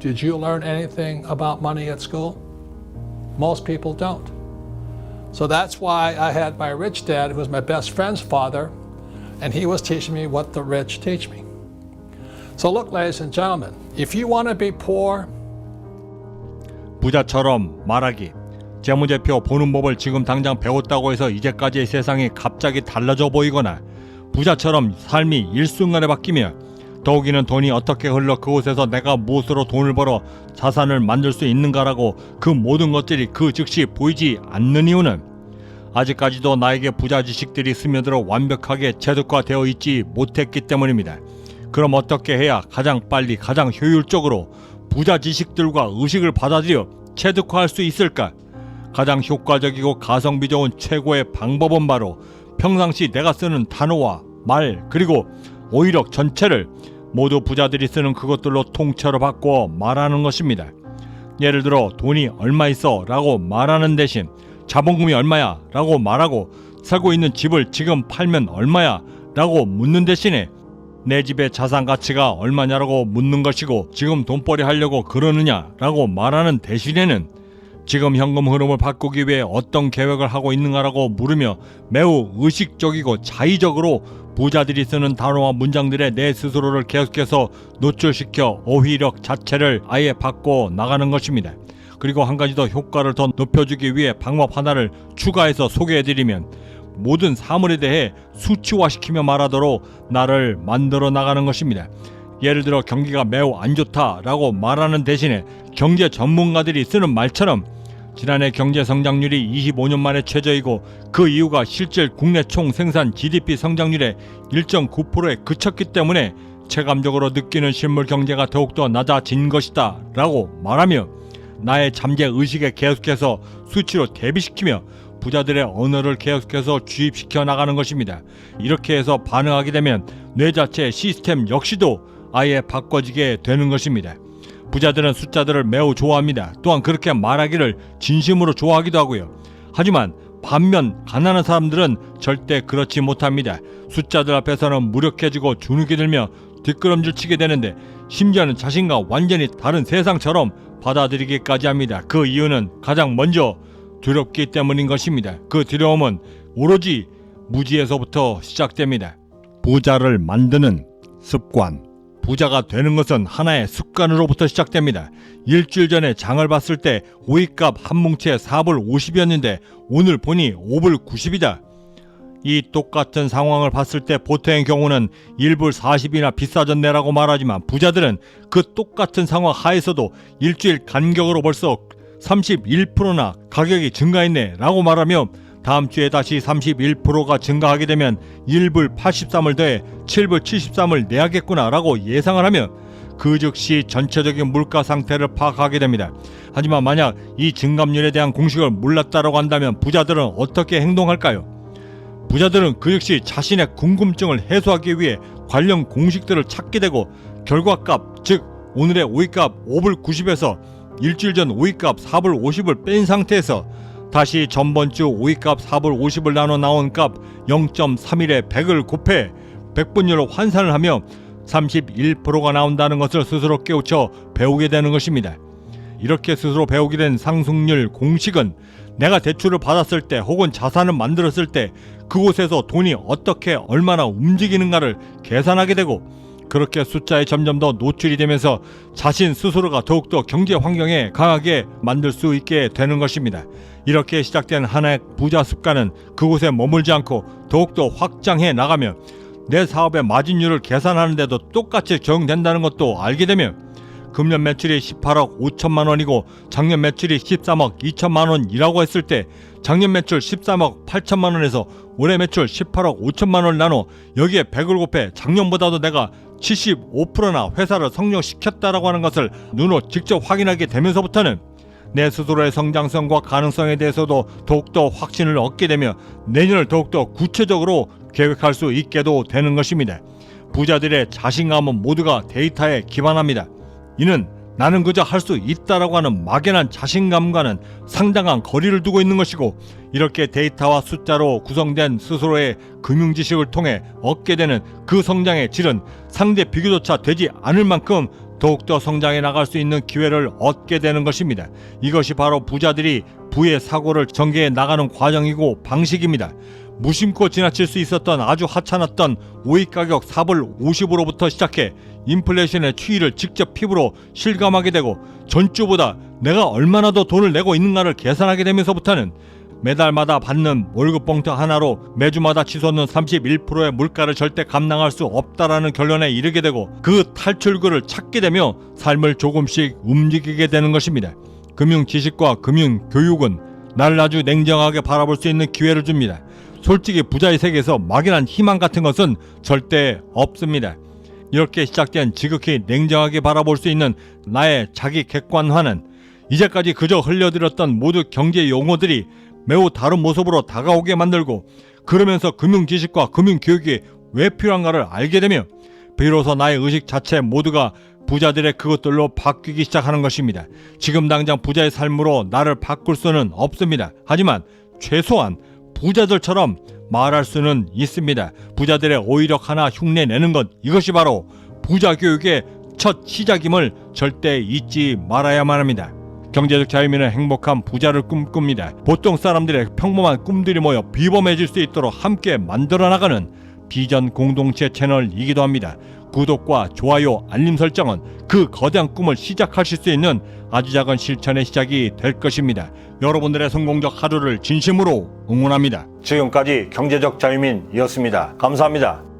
Did you learn anything about money at school? Most people don't. So that's why I had my rich dad, who was my best friend's father, and he was teaching me what the rich teach me. So look, ladies and gentlemen, if you want to be poor, 부자처럼 말하기. 재무제표 보는 법을 지금 당장 배웠다고 해서 이제까지의 세상이 갑자기 달라져 보이거나 부자처럼 삶이 일순간에 바뀌며 더욱이는 돈이 어떻게 흘러 그곳에서 내가 무엇으로 돈을 벌어 자산을 만들 수 있는가라고 그 모든 것들이 그 즉시 보이지 않는 이유는 아직까지도 나에게 부자 지식들이 스며들어 완벽하게 체득화되어 있지 못했기 때문입니다. 그럼 어떻게 해야 가장 빨리 가장 효율적으로 부자 지식들과 의식을 받아들여 체득화할 수 있을까? 가장 효과적이고 가성비 좋은 최고의 방법은 바로 평상시 내가 쓰는 단어와 말 그리고 오히려 전체를 모두 부자들이 쓰는 그것들로 통째로 바꾸어 말하는 것입니다. 예를 들어 돈이 얼마 있어 라고 말하는 대신 자본금이 얼마야 라고 말하고 살고 있는 집을 지금 팔면 얼마야 라고 묻는 대신에 내 집의 자산 가치가 얼마냐라고 묻는 것이고 지금 돈벌이 하려고 그러느냐 라고 말하는 대신에는 지금 현금 흐름을 바꾸기 위해 어떤 계획을 하고 있는가라고 물으며 매우 의식적이고 자의적으로 부자들이 쓰는 단어와 문장들에 내 스스로를 계속해서 노출시켜 어휘력 자체를 아예 바꿔 나가는 것입니다. 그리고 한 가지 더 효과를 더 높여주기 위해 방법 하나를 추가해서 소개해드리면 모든 사물에 대해 수치화시키며 말하도록 나를 만들어 나가는 것입니다. 예를 들어 경기가 매우 안 좋다라고 말하는 대신에 경제 전문가들이 쓰는 말처럼 지난해 경제 성장률이 25년 만에 최저이고 그 이유가 실질 국내 총 생산 GDP 성장률의 1.9%에 그쳤기 때문에 체감적으로 느끼는 실물 경제가 더욱더 낮아진 것이다 라고 말하며 나의 잠재 의식에 계속해서 수치로 대비시키며 부자들의 언어를 계속해서 주입시켜 나가는 것입니다. 이렇게 해서 반응하게 되면 뇌 자체의 시스템 역시도 아예 바꿔지게 되는 것입니다. 부자들은 숫자들을 매우 좋아합니다. 또한 그렇게 말하기를 진심으로 좋아하기도 하고요. 하지만 반면 가난한 사람들은 절대 그렇지 못합니다. 숫자들 앞에서는 무력해지고 주눅이 들며 뒷걸음질 치게 되는데 심지어는 자신과 완전히 다른 세상처럼 받아들이기까지 합니다. 그 이유는 가장 먼저 두렵기 때문인 것입니다. 그 두려움은 오로지 무지에서부터 시작됩니다. 부자를 만드는 습관. 부자가 되는 것은 하나의 습관으로부터 시작됩니다. 일주일 전에 장을 봤을 때 오이값 한 뭉치에 4불 50이었는데 오늘 보니 5불 90이다. 이 똑같은 상황을 봤을 때 보통의 경우는 1불 40이나 비싸졌네라고 말하지만 부자들은 그 똑같은 상황 하에서도 일주일 간격으로 벌써 31%나 가격이 증가했네라고 말하며 다음 주에 다시 31%가 증가하게 되면 1불 83을 더해 7불 73을 내야겠구나라고 예상을 하며 그 즉시 전체적인 물가 상태를 파악하게 됩니다. 하지만 만약 이 증감률에 대한 공식을 몰랐다라고 한다면 부자들은 어떻게 행동할까요? 부자들은 그 역시 자신의 궁금증을 해소하기 위해 관련 공식들을 찾게 되고 결과값 즉 오늘의 오이값 5불 90에서 일주일 전 오이값 4불 50을 뺀 상태에서 다시 전번주 오이값 4불 50을 나눠 나온 값 0.31에 100을 곱해 100분율로 환산을 하며 31%가 나온다는 것을 스스로 깨우쳐 배우게 되는 것입니다. 이렇게 스스로 배우게 된 상승률 공식은 내가 대출을 받았을 때 혹은 자산을 만들었을 때 그곳에서 돈이 어떻게 얼마나 움직이는가를 계산하게 되고 그렇게 숫자에 점점 더 노출이 되면서 자신 스스로가 더욱더 경제 환경에 강하게 만들 수 있게 되는 것입니다. 이렇게 시작된 하나의 부자 습관은 그곳에 머물지 않고 더욱더 확장해 나가며 내 사업의 마진율을 계산하는데도 똑같이 적용된다는 것도 알게 되며 금년 매출이 18억 5천만 원이고 작년 매출이 13억 2천만 원이라고 했을 때 작년 매출 13억 8천만 원에서 올해 매출 18억 5천만 원을 나눠 여기에 100을 곱해 작년보다도 내가 75%나 회사를 성장시켰다라고 하는 것을 눈으로 직접 확인하게 되면서부터는 내 스스로의 성장성과 가능성에 대해서도 더욱더 확신을 얻게 되며 내년을 더욱더 구체적으로 계획할 수 있게도 되는 것입니다. 부자들의 자신감은 모두가 데이터에 기반합니다. 이는 나는 그저 할 수 있다라고 하는 막연한 자신감과는 상당한 거리를 두고 있는 것이고 이렇게 데이터와 숫자로 구성된 스스로의 금융 지식을 통해 얻게 되는 그 성장의 질은 상대 비교조차 되지 않을 만큼 더욱더 성장해 나갈 수 있는 기회를 얻게 되는 것입니다. 이것이 바로 부자들이 부의 사고를 전개해 나가는 과정이고 방식입니다. 무심코 지나칠 수 있었던 아주 하찮았던 오이 가격 4불 50으로부터 시작해 인플레이션의 추이를 직접 피부로 실감하게 되고 전주보다 내가 얼마나 더 돈을 내고 있는가를 계산하게 되면서부터는 매달마다 받는 월급 봉투 하나로 매주마다 치솟는 31%의 물가를 절대 감당할 수 없다라는 결론에 이르게 되고 그 탈출구를 찾게 되며 삶을 조금씩 움직이게 되는 것입니다. 금융 지식과 금융 교육은 나를 아주 냉정하게 바라볼 수 있는 기회를 줍니다. 솔직히 부자의 세계에서 막연한 희망 같은 것은 절대 없습니다. 이렇게 시작된 지극히 냉정하게 바라볼 수 있는 나의 자기 객관화는 이제까지 그저 흘려들었던 모두 경제 용어들이 매우 다른 모습으로 다가오게 만들고 그러면서 금융 지식과 금융 교육이 왜 필요한가를 알게 되며 비로소 나의 의식 자체 모두가 부자들의 그것들로 바뀌기 시작하는 것입니다. 지금 당장 부자의 삶으로 나를 바꿀 수는 없습니다. 하지만 최소한 부자들처럼 말할 수는 있습니다. 부자들의 오히려 하나 흉내 내는 것 이것이 바로 부자 교육의 첫 시작임을 절대 잊지 말아야만 합니다. 경제적 자유민은 행복한 부자를 꿈꿉니다. 보통 사람들의 평범한 꿈들이 모여 비범해질 수 있도록 함께 만들어 나가는 비전 공동체 채널이기도 합니다. 구독과 좋아요, 알림 설정은 그 거대한 꿈을 시작하실 수 있는 아주 작은 실천의 시작이 될 것입니다. 여러분들의 성공적 하루를 진심으로 응원합니다. 지금까지 경제적 자유민이었습니다. 감사합니다.